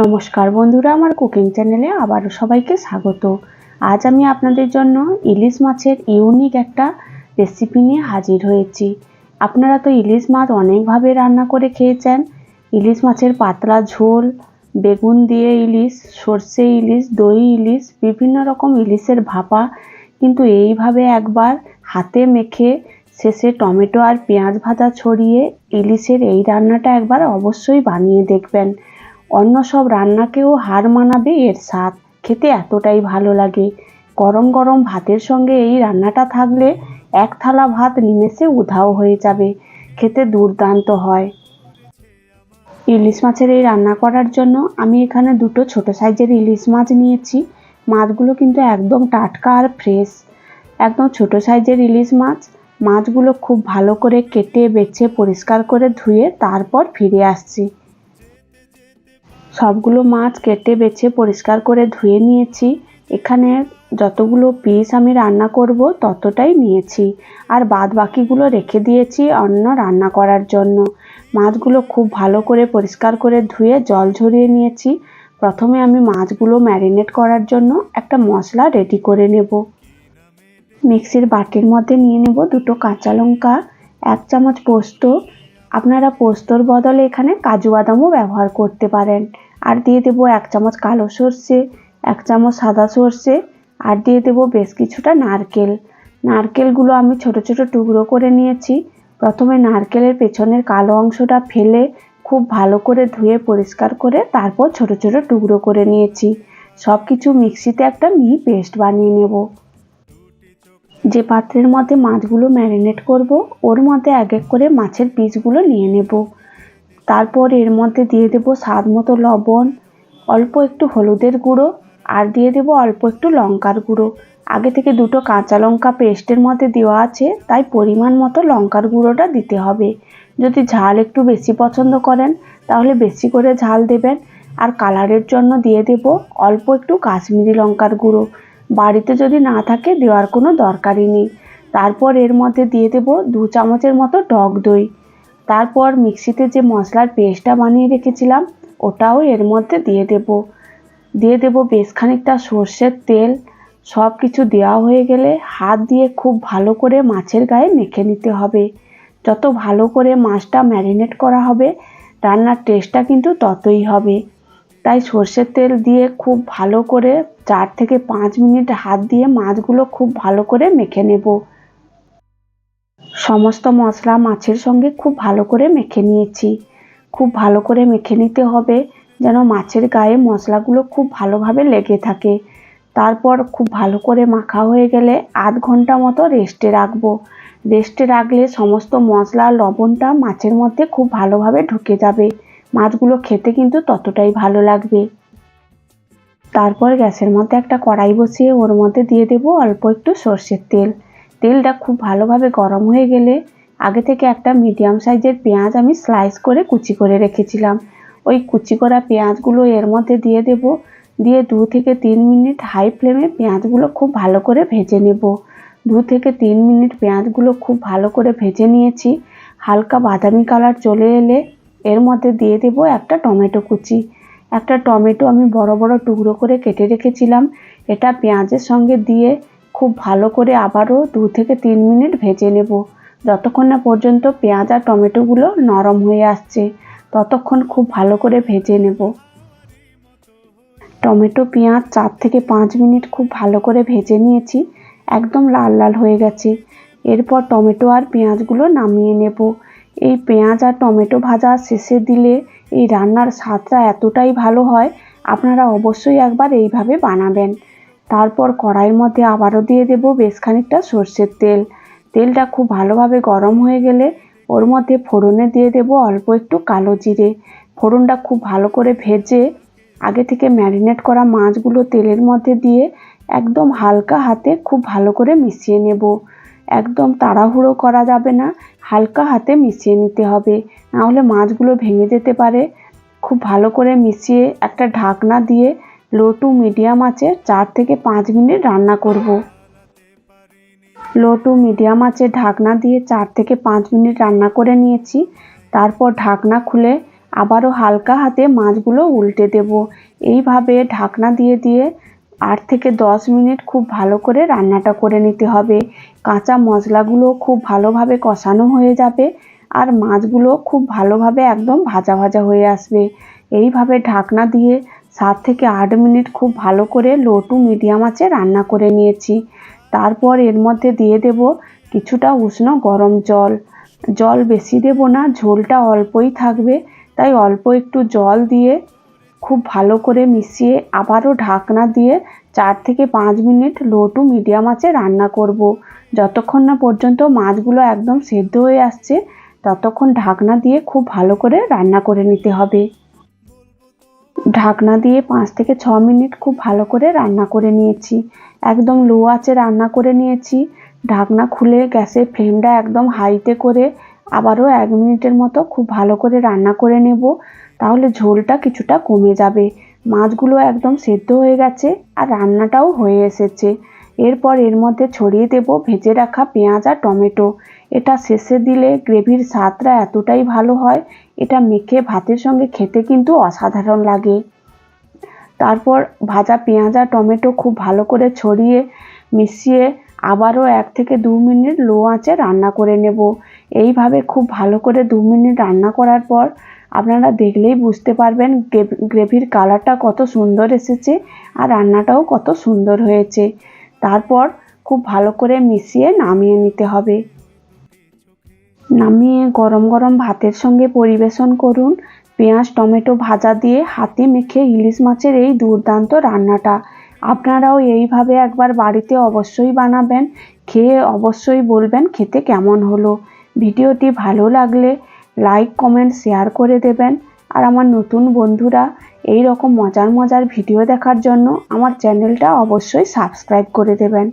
নমস্কার বন্ধুরা, আমার কুকিং চ্যানেলে আবারও সবাইকে স্বাগত। আজ আমি আপনাদের জন্য ইলিশ মাছের ইউনিক একটা রেসিপি নিয়ে হাজির হয়েছি। আপনারা তো ইলিশ মাছ অনেকভাবে রান্না করে খেয়েছেন। ইলিশ মাছের পাতলা ঝোল, বেগুন দিয়ে ইলিশ, সর্ষে ইলিশ, দই ইলিশ, বিভিন্ন রকম ইলিশের ভাপা। কিন্তু এইভাবে একবার হাতে মেখে, শেষে টমেটো আর পেঁয়াজ ভাজা ছড়িয়ে ইলিশের এই রান্নাটা একবার অবশ্যই বানিয়ে দেখবেন। অন্য সব রান্নাকেও হার মানাবে এর স্বাদ। খেতে এতটাই ভালো লাগে। গরম গরম ভাতের সঙ্গে এই রান্নাটা থাকলে এক থালা ভাত নিমেষে উধাও হয়ে যাবে। খেতে দুর্দান্ত হয়। ইলিশ মাছের এই রান্না করার জন্য আমি এখানে দুটো ছোট সাইজের ইলিশ মাছ নিয়েছি। মাছগুলো কিন্তু একদম টাটকা আর ফ্রেশ। একদম ছোট সাইজের ইলিশ মাছ। মাছগুলো খুব ভালো করে কেটে, বেছে, পরিষ্কার করে ধুয়ে তারপর ফিরে আসছি। সবগুলো মাছ কেটে বেছে পরিষ্কার করে ধুয়ে নিয়েছি। এখানে যতগুলো পিস আমি রান্না করব, ততটাই নিয়েছি। আর বাদ বাকিগুলো রেখে দিয়েছি অন্য রান্না করার জন্য। মাছগুলো খুব ভালো করে পরিষ্কার করে ধুয়ে জল ঝরিয়ে নিয়েছি। প্রথমে আমি মাছগুলো ম্যারিনেট করার জন্য একটা মশলা রেডি করে নেব। মিক্সির বাটির মধ্যে নিয়ে নেব দুটো কাঁচা লঙ্কা, এক চামচ পোস্ত আপনারা পোস্তর বদলে এখানে কাজু বাদামও ব্যবহার করতে পারেন। আর দিয়ে দেব এক চামচ কালো সর্ষে, এক চামচ সাদা সর্ষে, আর দিয়ে দেব বেশ কিছুটা নারকেল। নারকেলগুলো আমি ছোট ছোট টুকরো করে নিয়েছি। প্রথমে নারকেলের পেছনের কালো অংশটা ফেলে খুব ভালো করে ধুয়ে পরিষ্কার করে তারপর ছোট ছোট টুকরো করে নিয়েছি। সব কিছু মিক্সিতে একটা মিহি পেস্ট বানিয়ে নেব। যে পাত্রের মধ্যে মাছগুলো ম্যারিনেট করব, ওর মধ্যে এক এক করে মাছের পিসগুলো নিয়ে নেব। তারপর এর মধ্যে দিয়ে দেব স্বাদ মতো লবণ, অল্প একটু হলুদের গুঁড়ো, আর দিয়ে দেব অল্প একটু লঙ্কার গুঁড়ো। আগে থেকে দুটো কাঁচা লঙ্কা পেস্টের মধ্যে দেওয়া আছে, তাই পরিমাণ মতো লঙ্কার গুঁড়োটা দিতে হবে। যদি ঝাল একটু বেশি পছন্দ করেন, তাহলে বেশি করে ঝাল দেবেন। আর কালারের জন্য দিয়ে দেব অল্প একটু কাশ্মীরি লঙ্কার গুঁড়ো। বাড়িতে যদি না থাকে দেওয়ার কোনো দরকারই নেই। তারপর এর মধ্যে দিয়ে দেব দু চামচের মতো টক দই। তারপর মিক্সিতে যে মশলার পেস্টটা বানিয়ে রেখেছিলাম, ওটাও এর মধ্যে দিয়ে দেব। দিয়ে দেব বেশ খানিকটা সর্ষের তেল। সব কিছু দেওয়া হয়ে গেলে হাত দিয়ে খুব ভালো করে মাছের গায়ে মেখে নিতে হবে। যত ভালো করে মাছটা ম্যারিনেট করা হবে, রান্নার টেস্টটা কিন্তু ততই হবে। তাই সর্ষের তেল দিয়ে খুব ভালো করে চার থেকে পাঁচ মিনিট হাত দিয়ে মাছগুলো খুব ভালো করে মেখে নেব। সমস্ত মশলা মাছের সঙ্গে খুব ভালো করে মেখে নিয়েছি। খুব ভালো করে মেখে নিতে হবে যেন মাছের গায়ে মশলাগুলো খুব ভালোভাবে লেগে থাকে। তারপর খুব ভালো করে মাখা হয়ে গেলে আধ ঘণ্টা মতো রেস্টে রাখব। রেস্টে রাখলে সমস্ত মশলা লবণটা মাছের মধ্যে খুব ভালোভাবে ঢুকে যাবে। মাছগুলো খেতে কিন্তু ততটাই ভালো লাগবে। তারপর গ্যাসের মধ্যে একটা কড়াই বসিয়ে ওর মধ্যে দিয়ে দেবো অল্প একটু সর্ষের তেল। তেলটা খুব ভালোভাবে গরম হয়ে গেলে আগে থেকে একটা মিডিয়াম সাইজের পেঁয়াজ আমি স্লাইস করে কুচি করে রেখেছিলাম। ওই কুচি করা পেঁয়াজগুলো এর মধ্যে দিয়ে দেব। দিয়ে দু থেকে তিন মিনিট হাই ফ্লেমে পেঁয়াজগুলো খুব ভালো করে ভেজে নেব। দু থেকে তিন মিনিট পেঁয়াজগুলো খুব ভালো করে ভেজে নিয়েছি। হালকা বাদামি কালার চলে এলে এর মধ্যে দিয়ে দেব একটা টমেটো কুচি। একটা টমেটো আমি বড় বড় টুকরো করে কেটে রেখেছিলাম। এটা পেঁয়াজের সঙ্গে দিয়ে খুব ভালো করে আবারও দু থেকে তিন মিনিট ভেজে নেব। যতক্ষণ না পর্যন্ত পেঁয়াজ আর টমেটোগুলো নরম হয়ে আসছে, ততক্ষণ খুব ভালো করে ভেজে নেব। টমেটো, পেঁয়াজ চার থেকে পাঁচ মিনিট খুব ভালো করে ভেজে নিয়েছি, একদম লাল লাল হয়ে গেছে। এরপর টমেটো আর পেঁয়াজগুলো নামিয়ে নেব। এই পেঁয়াজ আর টমেটো ভাজা শেষে দিলে এই রান্নার স্বাদটা এতটাই ভালো হয়, আপনারা অবশ্যই একবার এইভাবে বানাবেন। তারপর কড়াইয়ের মধ্যে আবারও দিয়ে দেব বেশ খানিকটা সর্ষের তেল। তেলটা খুব ভালোভাবে গরম হয়ে গেলে ওর মধ্যে ফোড়নে দিয়ে দেব অল্প একটু কালো জিরে। ফোড়নটা খুব ভালো করে ভেজে আগে থেকে ম্যারিনেট করা মাছগুলো তেলের মধ্যে দিয়ে একদম হালকা হাতে খুব ভালো করে মিশিয়ে নেব। একদম তাড়াহুড়ো করা যাবে না। হালকা হাতে মিশিয়ে নিতে হবে। নাহলে মাছগুলো ভেঙে যেতে পারে। খুব ভালো করে মিশিয়ে একটা ঢাকনা দিয়ে লো টু মিডিয়াম আছে চার থেকে পাঁচ মিনিট রান্না করব। লো টু মিডিয়াম আছে ঢাকনা দিয়ে চার থেকে পাঁচ মিনিট রান্না করে নিয়েছি। তারপর ঢাকনা খুলে আবারও হালকা হাতে মাছগুলো উল্টে দেব। এইভাবে ঢাকনা দিয়ে দিয়ে আট থেকে দশ মিনিট খুব ভালো করে রান্নাটা করে নিতে হবে। কাঁচা মশলাগুলো খুব ভালোভাবে কষানো হয়ে যাবে আর মাছগুলো খুব ভালোভাবে একদম ভাজা ভাজা হয়ে আসবে। এইভাবে ঢাকনা দিয়ে সাত থেকে আট মিনিট খুব ভালো করে লো টু মিডিয়াম আঁচে রান্না করে নিয়েছি। তারপর এর মধ্যে দিয়ে দেব কিছুটা উষ্ণ গরম জল। জল বেশি দেব না, ঝোলটা অল্পই থাকবে, তাই অল্প একটু জল দিয়ে খুব ভালো করে মিশিয়ে আবারও ঢাকনা দিয়ে চার থেকে পাঁচ মিনিট লো টু মিডিয়াম আঁচে রান্না করব। যতক্ষণ না পর্যন্ত মাছগুলো একদম সেদ্ধ হয়ে আসছে, ততক্ষণ ঢাকনা দিয়ে খুব ভালো করে রান্না করে নিতে হবে। ঢাকনা দিয়ে পাঁচ থেকে ছ মিনিট খুব ভালো করে রান্না করে নিয়েছি। একদম লো আঁচে রান্না করে নিয়েছি। ঢাকনা খুলে গ্যাসের ফ্লেমটা একদম হাইতে করে আবারও এক মিনিটের মতো খুব ভালো করে রান্না করে নেব। তাহলে ঝোলটা কিছুটা কমে যাবে। মাছগুলো একদম সেদ্ধ হয়ে গেছে আর রান্নাটাও হয়ে এসেছে। এরপর এর মধ্যে ছড়িয়ে দেব ভেজে রাখা পেঁয়াজ আর টমেটো। এটা শেষে দিলে গ্রেভির স্বাদটা এতটাই ভালো হয়, এটা মেখে ভাতের সঙ্গে খেতে কিন্তু অসাধারণ লাগে। তারপর ভাজা পেঁয়াজ আর টমেটো খুব ভালো করে ছড়িয়ে মিশিয়ে আবারও এক থেকে দু মিনিট লো আঁচে রান্না করে নেব। এইভাবে খুব ভালো করে দু মিনিট রান্না করার পর আপনারা দেখলেই বুঝতে পারবেন গ্রেভির কালারটা কত সুন্দর এসেছে আর রান্নাটাও কত সুন্দর হয়েছে। তারপর খুব ভালো করে মিশিয়ে নামিয়ে নিতে হবে। নামিয়ে গরম গরম ভাতের সঙ্গে পরিবেশন করুন। পেঁয়াজ, টমেটো ভাজা দিয়ে হাতে মেখে ইলিশ মাছের এই দুর্দান্ত রান্নাটা। আপনারাও এইভাবে একবার বাড়িতে অবশ্যই বানাবেন। খেয়ে অবশ্যই বলবেন খেতে কেমন হলো। ভিডিওটি ভালো লাগলে লাইক কমেন্ট শেয়ার করে দেবেন। আর আমার নতুন বন্ধুরা এই রকম মজার মজার ভিডিও দেখার জন্য আমার চ্যানেলটা অবশ্যই সাবস্ক্রাইব করে দেবেন।